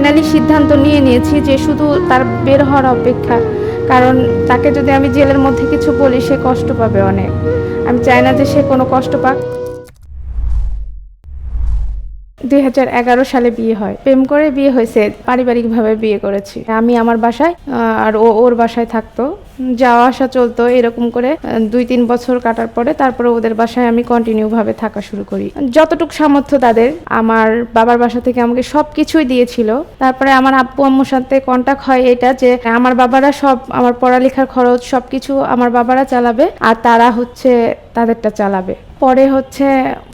Finally সিদ্ধান্ত নিয়ে নিয়েছি যে শুধু তার বের হওয়ার অপেক্ষা। কারণ তাকে যদি আমি জেলের মধ্যে কিছু বলি, সে কষ্ট পাবে অনেক। আমি চাই না যে সে কোনো কষ্ট পাক। দুই হাজার এগারো সালে বিয়ে হয়। প্রেম করে বিয়ে হয়েছে, পারিবারিকভাবে বিয়ে করেছি। আমি আমার বাসায় আর ও ওর বাসায় থাকতো। যাওয়া আসা চলতো এরকম করে দুই তিন বছর কাটার পরে তারপরে ওদের বাসায় আমি কন্টিনিউ ভাবে থাকা শুরু করি। যতটুকু সামর্থ্য তাদের, আমার বাবার বাসা থেকে আমাকে সব কিছুই দিয়েছিল। তারপরে আমার আব্বু আম্মুর সাথে কন্টাক্ট হয় এটা যে, আমার বাবারা সব, আমার পড়ালেখার খরচ সব কিছু আমার বাবারা চালাবে, আর তারা হচ্ছে তাদেরটা চালাবে। পরে হচ্ছে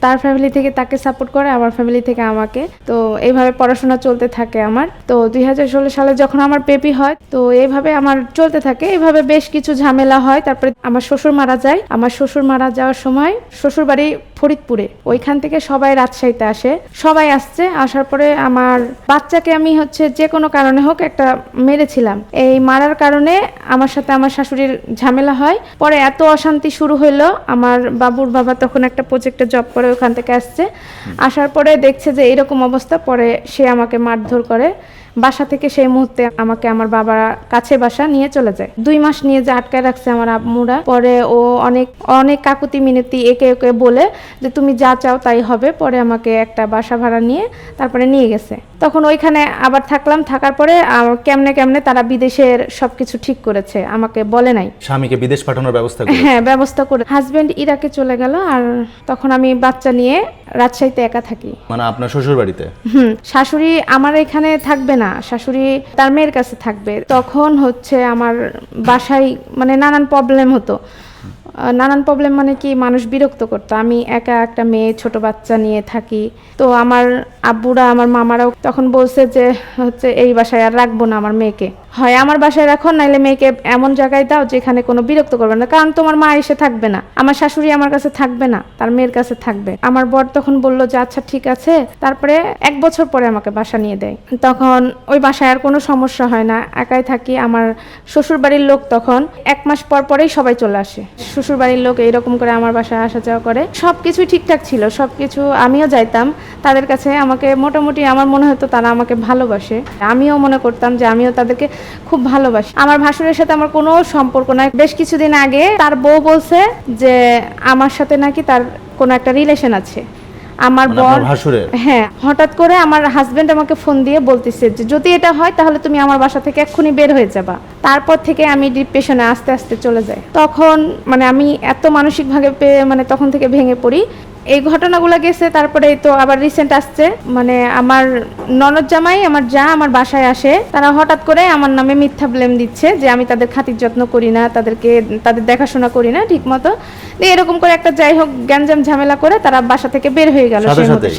তার ফ্যামিলি থেকে তাকে সাপোর্ট করে, আমার ফ্যামিলি থেকে আমাকে। তো এইভাবে পড়াশোনা চলতে থাকে আমার। তো দুই হাজার ষোলো সালে যখন আমার পেপি হয়, তো এইভাবে আমার চলতে থাকে। এইভাবে বেশ কিছু ঝামেলা হয়। তারপরে আমার শ্বশুর মারা যায়। আমার শ্বশুর মারা যাওয়ার সময় শ্বশুর বাড়ি ফরিদপুরে। ওইখান থেকে সবাই রাজশাহীতে আসে। সবাই আসছে। আসার পরে আমার বাচ্চাকে আমি হচ্ছে যে কোনো কারণে হোক একটা মেরেছিলাম। এই মারার কারণে আমার সাথে আমার শাশুড়ির ঝামেলা হয়। পরে এত অশান্তি শুরু হইল। আমার বাবুর বাবা তখন একটা প্রজেক্টে জব করে ওখান থেকে আসছে। আসার পরে দেখছে যে এরকম অবস্থা, পরে সে আমাকে মারধর করে। বাসা থেকে সেই মুহূর্তে আমাকে আমার বাবার কাছে বাসা নিয়ে চলে যায়। দুই মাস নিয়ে যে আটকায় রাখছে আমার আম্মুরা পরে ও অনেক অনেক কাকুতি মিনতি একে একে বলে যে তুমি যা চাও তাই হবে। পরে আমাকে একটা বাসা ভাড়া নিয়ে তারপরে নিয়ে গেছে। তখন ওইখানে আবার থাকলাম থাকার পরে কেমনে কেমনে তারা বিদেশের সবকিছু ঠিক করেছে আমাকে বলে নাই। স্বামীকে বিদেশ পাঠানোর ব্যবস্থা হ্যাঁ ব্যবস্থা করে হাজবেন্ড ইরাকে চলে গেল আর তখন আমি বাচ্চা নিয়ে রাজশাহীতে একা থাকি। মানে আপনার শ্বশুর বাড়িতে হুম শাশুড়ি আমার এখানে থাকবে না শাশুড়ি তার মেয়ের কাছে থাকবে। তখন হচ্ছে আমার বাসায় মানে নানান প্রবলেম হতো। নানান প্রবলেম মানে কি মানুষ বিরক্ত করতো। আমি একা একটা মেয়ে ছোট বাচ্চা নিয়ে থাকি। তো আমার আব্বুরা আমার মামারাও তখন বলছে যে হচ্ছে এই বাসায় আর রাখব না আমার মেয়েকে। হয়, আমার বাসায় রাখো, নাইলে মেয়েকে এমন জায়গায় দাও যেখানে কোনো বিরক্ত করবে না। কারণ তোমার মা এসে থাকবে না। আমার শাশুড়ি আমার কাছে থাকবে না, তার মেয়ের কাছে থাকবে। আমার বর তখন বলল যে আচ্ছা ঠিক আছে। তারপরে এক বছর পরে আমাকে বাসা নিয়ে দেয়। তখন ওই বাসায় আর কোনো সমস্যা হয় না। একাই থাকি। আমার শ্বশুর বাড়ির লোক তখন এক মাস পর পরেই সবাই চলে আসে। শ্বশুর বাড়ির লোক এইরকম করে আমার বাসায় আসা যাওয়া করে। সব কিছুই ঠিকঠাক ছিল। সব কিছু আমিও যাইতাম। তাদের কাছে আমাকে মোটামুটি আমার মনে হতো তারা আমাকে ভালোবাসে। আমিও মনে করতাম যে, আমিও তাদেরকে খুব ভালোবাসি। আমার ভাসুরের সাথে আমার কোনো সম্পর্ক নাই। বেশ কিছুদিন আগে তার বউ বলছে যে আমার সাথে নাকি তার কোনো একটা রিলেশন আছে। আমার মানে বর হ্যাঁ হঠাৎ করে আমার হাজবেন্ড আমাকে ফোন দিয়ে বলতেছে যে যদি এটা হয় তাহলে তুমি আমার বাসা থেকে এক্ষুনি বের হয়ে যাবা। তারপর থেকে আমি ডিপ্রেশনে আস্তে আস্তে চলে যাই। তখন মানে আমি এত মানসিকভাবে পে- মানে তখন থেকে ভেঙে পড়ি এই ঘটনাগুলো গেছে তারপরে তো আবার রিসেন্ট আসছে। মানে আমার ননদ জামাই আমার যা আমার বাসায় আসে তারা হঠাৎ করে আমার নামে মিথ্যা ব্লেম দিচ্ছে যে আমি তাদের খাতির যত্ন করি না তাদেরকে তাদের দেখাশোনা করি না ঠিক মতো দিয়ে এরকম করে একটা যাই হোক গ্যাঞ্জাম ঝামেলা করে তারা বাসা থেকে বের হয়ে গেল?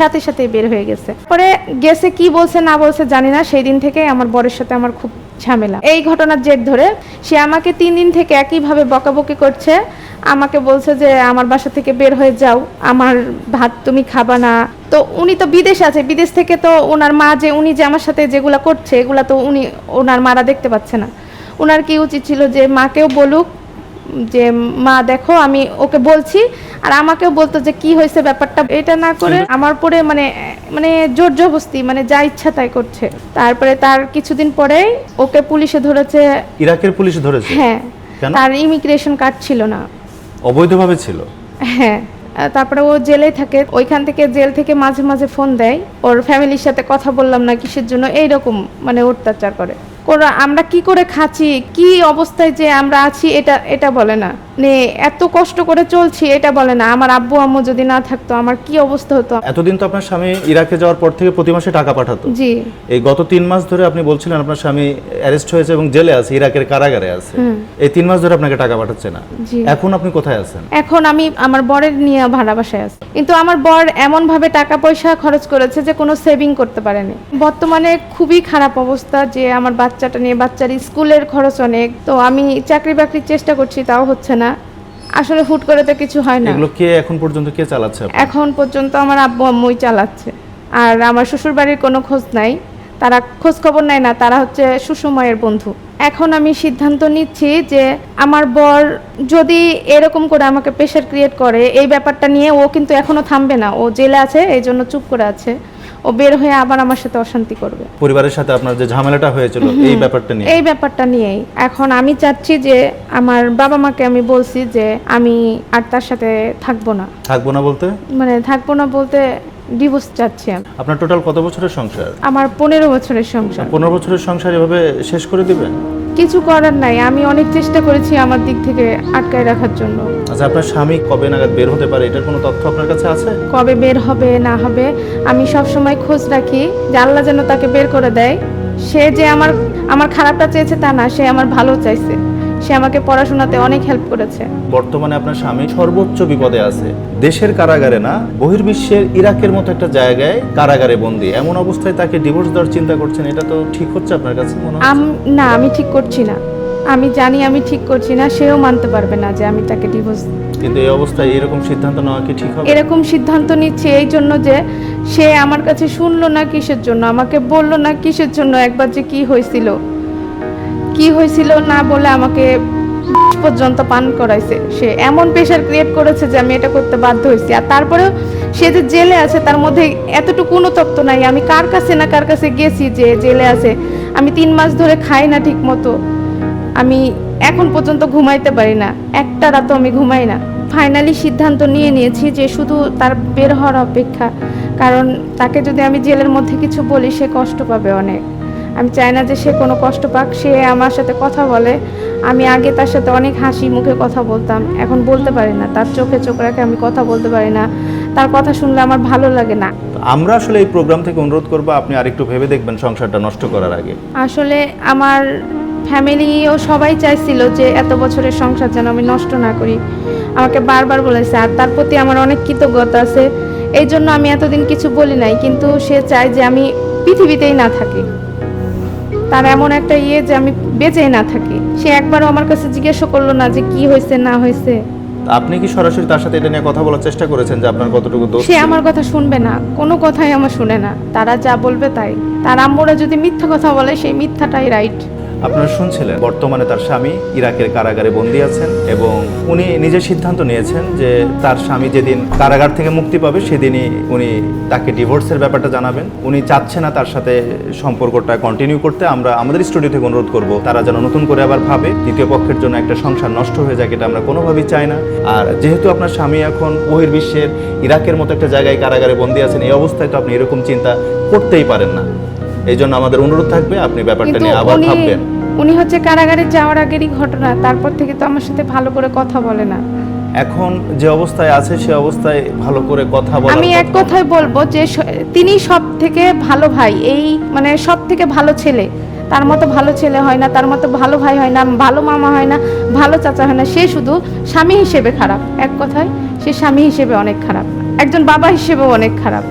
সাথে সাথে বের হয়ে গেছে। পরে গেছে কি বলছে না বলছে জানি না সেই দিন থেকে আমার বরের সাথে আমার খুব ঝামেলা। এই ঘটনার জের ধরে সে আমাকে তিন দিন থেকে একইভাবে বকাবকি করছে। আমাকে বলছে যে আমার বাসা থেকে বের হয়ে যাও। আমার ভাত তুমি খাবা না। তো উনি তো বিদেশ আছে। বিদেশ থেকে তো ওনার মা যে উনি যে আমার সাথে যেগুলা করছে এগুলা তো উনি ওনার মারা দেখতে পাচ্ছে না। ওনার কি উচিত ছিল যে মাকেও বলুক যে মা দেখো আমি ওকে বলছি। আর আমাকেও বলতো যে কি হয়েছে ব্যাপারটা? এটা না করে আমার পরে মানে মানে জোর জবস্তি মানে যা ইচ্ছা তাই করছে। তারপরে তার কিছুদিন পরেই ওকে পুলিশে ধরেছে। ইরাকের পুলিশে ধরেছে? হ্যাঁ। তার ইমিগ্রেশন কার্ড ছিল না। অবৈধভাবে ছিল? হ্যাঁ। তারপরে ও জেলে থাকে। ওইখান থেকে জেল থেকে মাঝে মাঝে ফোন দেয়। ওর ফ্যামিলির সাথে কথা বললাম না কিসের জন্য? এইরকম মানে অত্যাচার করে। আমরা কি করে খাচ্ছি? কি অবস্থায় যে আমরা আছি এটা এটা বলে না। নে এত কষ্ট করে চলছি এটা বলে না। আমার আব্বু আম্মু যদি না থাকতো আমার কি অবস্থা হতো? এতদিন তো আপনার স্বামী ইরাকে যাওয়ার পর থেকে প্রতি মাসে টাকা পাঠাতো। জি। এই গত তিন মাস ধরে আপনি বলছিলেন আপনার স্বামী অ্যারেস্ট হয়েছে এবং জেলে আছে ইরাকের কারাগারে আছে। এই তিন মাস ধরে আপনাকে টাকা পাঠাচ্ছে না। এখন আপনি কোথায় আছেন? এখন আমি আমার বরের নিয়ে ভাড়া বাসায় আছি। কিন্তু আমার বর এমন ভাবে টাকা পয়সা খরচ করেছে যে কোনো সেভিং করতে পারেনি। বর্তমানে খুবই খারাপ অবস্থা যে আমার বাচ্চাটা নিয়ে বাচ্চার স্কুলের খরচ অনেক তো আমি চাকরি বাকরির চেষ্টা করছি তাও হচ্ছে না। আসলে হুট করে তো কিছু হয় না। এগুলো কে এখন পর্যন্ত কে চালাচ্ছে এখন পর্যন্ত আমার আব্বু আম্মুই চালাচ্ছে। আর আমার শ্বশুর বাড়ির কোনো খোঁজ নাই তারা খোঁজ খবর নেয় না তারা হচ্ছে সুষময়ের বন্ধু। এখন আমি সিদ্ধান্ত নিচ্ছি যে আমার বর যদি এরকম করে আমাকে প্রেশার ক্রিয়েট করে এই ব্যাপারটা নিয়ে ও কিন্তু এখনও থামবে না। ও জেলে আছে এই জন্য চুপ করে আছে। ও বের হয়ে আবার আমার সাথে অশান্তি করবে। পরিবারের সাথে আপনার যে ঝামেলাটা হয়েছিল এই ব্যাপারটা নিয়ে। এই ব্যাপারটা নিয়েই। এখন আমি চাচ্ছি যে আমার বাবা মাকে আমি বলছি যে আমি আর তার সাথে থাকব না। থাকব না বলতে? মানে থাকব না বলতে ডিভোর্স চাচ্ছি আমি। আপনার টোটাল কত বছরের সংসার? আমার পনেরো বছরের সংসার। পনেরো বছরের সংসার এভাবে শেষ করে দিবেন? কিছু করার নাই। আমি অনেক চেষ্টা করেছি আমার দিক থেকে আটকায় রাখার জন্য। আচ্ছা আপনার স্বামী কবে নাগাদ বের হতে পারে? এটার কোনো তথ্য আপনার কাছে আছে? কবে বের হবে না হবে আমি সব সময় খোঁজ রাখি। যে আল্লাহ যেন তাকে বের করে দেয়। সে যে আমার আমার খারাপটা চেয়েছে তা না সে আমার ভালো চাইছে। সে আমাকে পড়াশোনাতে অনেক হেল্প করেছে। বর্তমানে আপনার স্বামী সর্বোচ্চ বিপদে আছে। দেশের কারাগারে না বহির্বিশ্বের ইরাকের মতো একটা জায়গায় কারাগারে বন্দী। এমন অবস্থায় তাকে ডিভোর্স দেওয়ার চিন্তা করছেন এটা তো ঠিক হচ্ছে আপনার কাছে মনে না আমি ঠিক করছি না। আমি জানি আমি ঠিক করছি না সেও মানতে পারবে না যে আমি তাকে ডিভোর্স কিন্তু এই অবস্থায় এরকম সিদ্ধান্ত নেওয়া কি ঠিক হবে? এরকম সিদ্ধান্ত নিচ্ছে এই জন্য যে সে আমার কাছে শুনলো না কিসের জন্য আমাকে বলল না কিসের জন্য একবার যে কি হয়েছিল। কি হয়েছিল না বলে আমাকে পর্যন্ত পান করাইছে। সে এমন প্রেশার ক্রিয়েট করেছে যে আমি এটা করতে বাধ্য হয়েছি। আর তারপরেও সে যে জেলে আছে, তার মধ্যে এতটুকু তত্ত্ব নাই। আমি কার কাছে না কার কাছে গেছি যে জেলে আছে? আমি তিন মাস ধরে খাই না ঠিক মতো আমি এখন পর্যন্ত ঘুমাইতে পারি না। একটা রাতও আমি ঘুমাই না। ফাইনালি সিদ্ধান্ত নিয়ে নিয়েছি যে শুধু তার বের হওয়ার অপেক্ষা। কারণ তাকে যদি আমি জেলের মধ্যে কিছু বলি, সে কষ্ট পাবে অনেক। আমি চাই না যে সে কোনো কষ্ট পাক সে আমার সাথে কথা বলে। আমি আগে তার সাথে অনেক হাসি মুখে কথা বলতাম এখন বলতে পারি না। তার চোখে চোখ রাখে আমি কথা বলতে পারি না। তার কথা শুনলে আমার ভালো লাগে না। আমরা আসলে এই প্রোগ্রাম থেকে অনুরোধ করব আপনি আরেকটু ভেবে দেখবেন সংসারটা নষ্ট করার আগে। আসলে আমার ফ্যামিলিও সবাই চাইছিল যে এত বছরের সংসার যেন আমি নষ্ট না করি। আমাকে বারবার বলেছে আর তার প্রতি আমার অনেক কৃতজ্ঞতা আছে। এই জন্য আমি এতদিন কিছু বলি নাই কিন্তু সে চায় যে আমি পৃথিবীতেই না থাকি। তার এমন একটা ইয়ে যে আমি বেঁচেই না থাকি। সে একবারও আমার কাছে জিজ্ঞাসা করল না যে কি হয়েছে না হয়েছে। আপনি কি সরাসরি তার সাথে এটা নিয়ে কথা বলার চেষ্টা করেছেন যে আপনার কতটুকু দোষ সে আমার কথা শুনবে না কোনো কথাই আমার শুনে না। তারা যা বলবে তাই। তার আম্মুরা যদি মিথ্যা কথা বলে সেই মিথ্যাটাই রাইট আপনারা শুনছিলেন, বর্তমানে তার স্বামী ইরাকের কারাগারে বন্দী আছেন এবং উনি নিজে সিদ্ধান্ত নিয়েছেন যে তার স্বামী যেদিন কারাগার থেকে মুক্তি পাবে, সেদিনই উনি তাকে ডিভোর্সের ব্যাপারটা জানাবেন। উনি চাচ্ছে না তার সাথে সম্পর্কটা কন্টিনিউ করতে। আমরা আমাদের স্টুডিও থেকে অনুরোধ করব, তারা যেন নতুন করে আবার ভাবে, দ্বিতীয় পক্ষের জন্য একটা সংসার নষ্ট হয়ে যায় এটা আমরা কোনোভাবেই চাই না। আর যেহেতু আপনার স্বামী এখন বহির্বিশ্বের, ইরাকের মতো একটা জায়গায় কারাগারে বন্দী আছেন, এই অবস্থায় তো আপনি এরকম চিন্তা করতেই পারেন না। এই জন্য আমাদের অনুরোধ থাকবে আপনি ব্যাপারটা নিয়ে আবার ভাববেন। উনি হচ্ছে কারাগারে যাওয়ার আগেরই ঘটনা তারপর থেকে তো আমার সাথে ভালো করে কথা বলে না। এখন যে অবস্থায় আছে সে অবস্থায় ভালো করে কথা বলা আমি এক কথায় বলব যে তিনি সব থেকে ভালো ভাই এই মানে সব থেকে ভালো ছেলে। তার মতো ভালো ছেলে হয় না তার মতো ভালো ভাই হয় না ভালো মামা হয় না ভালো চাচা হয় না সে শুধু স্বামী হিসেবে খারাপ। এক কথায় সে স্বামী হিসেবে অনেক খারাপ। একজন বাবা হিসেবেও অনেক খারাপ।